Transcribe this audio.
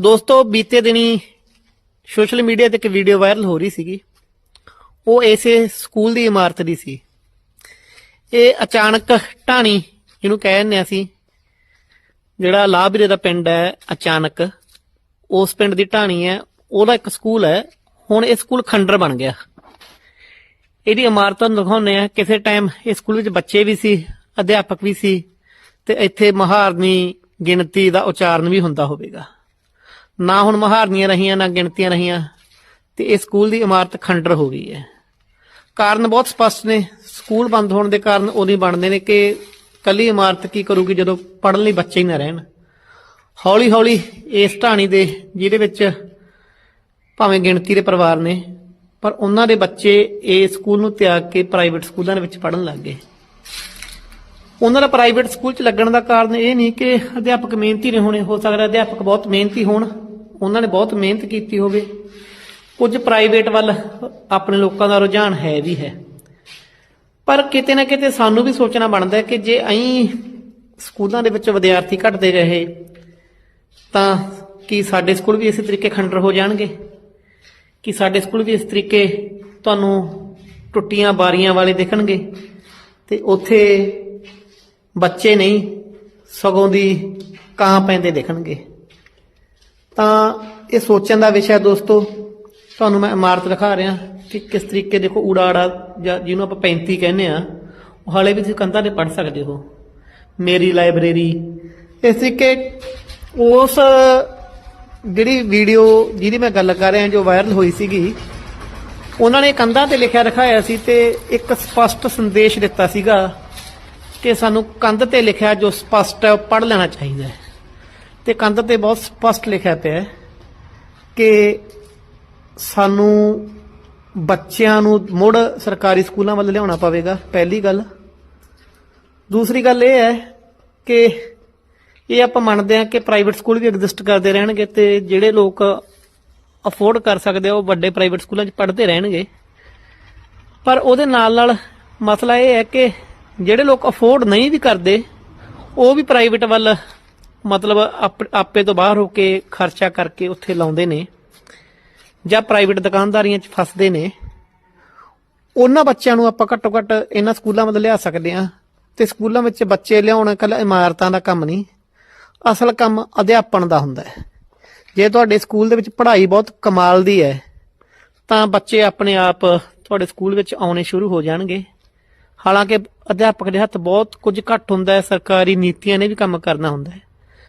ਦੋਸਤੋ, ਬੀਤੇ ਦਿਨੀ ਸੋਸ਼ਲ ਮੀਡੀਆ ਤੇ ਇੱਕ ਵੀਡੀਓ ਵਾਇਰਲ ਹੋ ਰਹੀ ਸੀਗੀ। ਉਹ ਇਸੇ ਸਕੂਲ ਦੀ ਇਮਾਰਤ ਦੀ ਸੀ। ਇਹ ਅਚਾਨਕ ਢਾਣੀ ਜਿਹਨੂੰ ਕਹਿੰਦੇ ਆ ਅਸੀਂ, ਜਿਹੜਾ ਲਾਭਰੇ ਦਾ ਪਿੰਡ ਹੈ, ਅਚਾਨਕ ਉਸ ਪਿੰਡ ਦੀ ਢਾਣੀ ਹੈ। ਉਹਦਾ ਇੱਕ ਸਕੂਲ ਹੈ। ਹੁਣ ਇਹ ਸਕੂਲ ਖੰਡਰ ਬਣ ਗਿਆ। ਇਹਦੀ ਇਮਾਰਤ ਨੂੰ ਦਿਖਾਉਂਦੇ ਆ ਕਿਸੇ ਟਾਈਮ ਇਸ ਸਕੂਲ ਵਿੱਚ ਬੱਚੇ ਵੀ ਸੀ, ਅਧਿਆਪਕ ਵੀ ਸੀ ਤੇ ਇੱਥੇ ਮਹਾਰਨੀ ਗਿਣਤੀ ਦਾ ਉਚਾਰਨ ਵੀ ਹੁੰਦਾ ਹੋਵੇਗਾ। ਨਾ ਹੁਣ ਮਹਾਰਨੀਆਂ ਰਹੀਆਂ, ਨਾ ਗਿਣਤੀਆਂ ਰਹੀਆਂ। ਤੇ ਇਹ ਸਕੂਲ ਦੀ ਇਮਾਰਤ ਖੰਡਰ ਹੋ ਗਈ ਹੈ। ਕਾਰਨ ਬਹੁਤ ਸਪਸ਼ਟ ਨੇ। ਸਕੂਲ ਬੰਦ ਹੋਣ ਦੇ ਕਾਰਨ ਉਹਦੀ ਬਣਦੇ ਨੇ ਕਿ ਕੱਲੀ ਇਮਾਰਤ ਕੀ ਕਰੂਗੀ ਜਦੋਂ ਪੜ੍ਹਨ ਲਈ ਬੱਚੇ ਹੀ ਨਾ ਰਹਿਣ। ਹੌਲੀ ਹੌਲੀ ਇਸ ਢਾਣੀ ਦੇ, ਜਿਹਦੇ ਵਿੱਚ ਭਾਵੇਂ ਗਿਣਤੀ ਦੇ ਪਰਿਵਾਰ ਨੇ, ਪਰ ਉਹਨਾਂ ਦੇ ਬੱਚੇ ਇਹ ਸਕੂਲ ਨੂੰ ਤਿਆਗ ਕੇ ਪ੍ਰਾਈਵੇਟ ਸਕੂਲਾਂ ਦੇ ਵਿੱਚ ਪੜ੍ਹਨ ਲੱਗ ਗਏ। ਉਹਨਾਂ ਦਾ ਪ੍ਰਾਈਵੇਟ ਸਕੂਲ 'ਚ ਲੱਗਣ ਦਾ ਕਾਰਨ ਇਹ ਨਹੀਂ ਕਿ ਅਧਿਆਪਕ ਮਿਹਨਤੀ ਨਹੀਂ ਹੋਣੇ, ਹੋ ਸਕਦਾ ਅਧਿਆਪਕ ਬਹੁਤ ਮਿਹਨਤੀ ਹੋਣ। ਉਹਨਾਂ ਨੇ ਬਹੁਤ ਮਿਹਨਤ ਕੀਤੀ ਹੋਵੇ। ਕੁਝ ਪ੍ਰਾਈਵੇਟ ਵੱਲ ਆਪਣੇ ਲੋਕਾਂ ਦਾ ਰੁਝਾਨ ਹੈ ਵੀ ਹੈ। ਪਰ ਕਿਤੇ ਨਾ ਕਿਤੇ ਸਾਨੂੰ ਵੀ ਸੋਚਣਾ ਬਣਦਾ ਹੈ ਕਿ ਜੇ ਅਸੀਂ ਸਕੂਲਾਂ ਦੇ ਵਿੱਚ ਵਿਦਿਆਰਥੀ ਘਟਦੇ ਰਹੇ, ਤਾਂ ਕੀ ਸਾਡੇ ਸਕੂਲ ਵੀ ਇਸੇ ਤਰੀਕੇ ਖੰਡਰ ਹੋ ਜਾਣਗੇ? ਕਿ ਸਾਡੇ ਸਕੂਲ ਵੀ ਇਸ ਤਰੀਕੇ ਤੁਹਾਨੂੰ ਟੁੱਟੀਆਂ ਬਾਰੀਆਂ ਵਾਲੇ ਦੇਖਣਗੇ? ਤੇ ਉੱਥੇ ਬੱਚੇ ਨਹੀਂ, ਸਗੋਂ ਦੀ ਕਾਂ ਪੈਂਦੇ ਦੇਖਣਗੇ। ਤਾਂ ਇਹ ਸੋਚਣ ਦਾ ਵਿਸ਼ਾ ਹੈ ਦੋਸਤੋ, ਤੁਹਾਨੂੰ ਮੈਂ ਇਮਾਰਤ ਦਿਖਾ ਰਿਹਾ ਕਿ ਕਿਸ ਤਰੀਕੇ ਦੇਖੋ ਊੜਾ ਜਾਂ ਜਿਹਨੂੰ ਆਪਾਂ 35 ਕਹਿੰਦੇ ਆ ਉਹ ਹਾਲੇ ਵੀ ਤੁਸੀਂ ਕੰਧਾਂ ਤੇ ਪੜ ਸਕਦੇ ਹੋ। ਮੇਰੀ ਲਾਇਬ੍ਰੇਰੀ। ਇਸ ਤਰੀਕੇ ਉਸ ਜਿਹੜੀ ਵੀਡੀਓ ਜਿਹਦੀ ਮੈਂ ਗੱਲ ਕਰ ਰਿਹਾ ਜੋ ਵਾਇਰਲ ਹੋਈ ਸੀਗੀ, ਉਹਨਾਂ ਨੇ ਕੰਧਾਂ ਤੇ ਲਿਖਿਆ ਰਖਾਇਆ ਸੀ ਤੇ ਇੱਕ ਸਪਸ਼ਟ ਸੰਦੇਸ਼ ਦਿੱਤਾ ਸੀਗਾ ਕਿ ਸਾਨੂੰ ਕੰਧ ਤੇ ਲਿਖਿਆ ਜੋ ਸਪਸ਼ਟ ਹੈ ਉਹ ਪੜ੍ਹ ਲੈਣਾ ਚਾਹੀਦਾ ਹੈ। ਤੇ ਕੰਧ ਤੇ ਬਹੁਤ ਸਪਸ਼ਟ ਲਿਖਿਆ ਪਿਆ ਹੈ ਕਿ ਸਾਨੂੰ ਬੱਚਿਆਂ ਨੂੰ ਮੁੜ ਸਰਕਾਰੀ ਸਕੂਲਾਂ ਵੱਲ ਲਿਆਉਣਾ ਪਵੇਗਾ, ਪਹਿਲੀ ਗੱਲ। ਦੂਸਰੀ ਗੱਲ ਇਹ ਹੈ ਕਿ ਇਹ ਆਪਾਂ ਮੰਨਦੇ ਹਾਂ ਕਿ ਪ੍ਰਾਈਵੇਟ ਸਕੂਲ ਵੀ ਐਗਜ਼ਿਸਟ ਕਰਦੇ ਰਹਿਣਗੇ ਤੇ ਜਿਹੜੇ ਲੋਕ ਅਫੋਰਡ ਕਰ ਸਕਦੇ ਆ, ਉਹ ਵੱਡੇ ਪ੍ਰਾਈਵੇਟ ਸਕੂਲਾਂ 'ਚ ਪੜ੍ਹਦੇ ਰਹਿਣਗੇ। ਪਰ ਉਹਦੇ ਨਾਲ ਨਾਲ ਮਸਲਾ ਇਹ ਹੈ ਕਿ ਜਿਹੜੇ ਲੋਕ ਅਫੋਰਡ ਨਹੀਂ ਵੀ ਕਰਦੇ, ਉਹ ਵੀ ਪ੍ਰਾਈਵੇਟ ਵੱਲ ਮਤਲਬ ਆਪ- ਆਪੇ ਤੋਂ ਬਾਹਰ ਹੋ ਕੇ ਖਰਚਾ ਕਰਕੇ ਉੱਥੇ ਲਾਉਂਦੇ ਨੇ ਜਾਂ ਪ੍ਰਾਈਵੇਟ ਦੁਕਾਨਦਾਰੀਆਂ 'ਚ ਫਸਦੇ ਨੇ। ਉਹਨਾਂ ਬੱਚਿਆਂ ਨੂੰ ਆਪਾਂ ਘੱਟੋ ਘੱਟ ਇਹਨਾਂ ਸਕੂਲਾਂ ਵੱਲ ਲਿਆ ਸਕਦੇ ਆ ਤੇ ਸਕੂਲਾਂ ਵਿੱਚ ਬੱਚੇ ਲਿਆਉਣ ਕੱਲ ਇਮਾਰਤਾਂ ਦਾ ਕੰਮ ਨਹੀਂ। ਅਸਲ ਕੰਮ ਅਧਿਆਪਨ ਦਾ ਹੁੰਦਾ ਹੈ। ਜੇ ਤੁਹਾਡੇ ਸਕੂਲ ਦੇ ਵਿੱਚ ਪੜ੍ਹਾਈ ਬਹੁਤ ਕਮਾਲ ਦੀ ਹੈ, ਤਾਂ ਬੱਚੇ ਆਪਣੇ ਆਪ ਤੁਹਾਡੇ ਸਕੂਲ ਵਿੱਚ ਆਉਣੇ ਸ਼ੁਰੂ ਹੋ ਜਾਣਗੇ। ਹਾਲਾਂਕਿ ਅਧਿਆਪਕ ਦੇ ਹੱਥ ਬਹੁਤ ਕੁਝ ਘੱਟ ਹੁੰਦਾ ਹੈ, ਸਰਕਾਰੀ ਨੀਤੀਆਂ ਨੇ ਵੀ ਕੰਮ ਕਰਨਾ ਹੁੰਦਾ ਹੈ।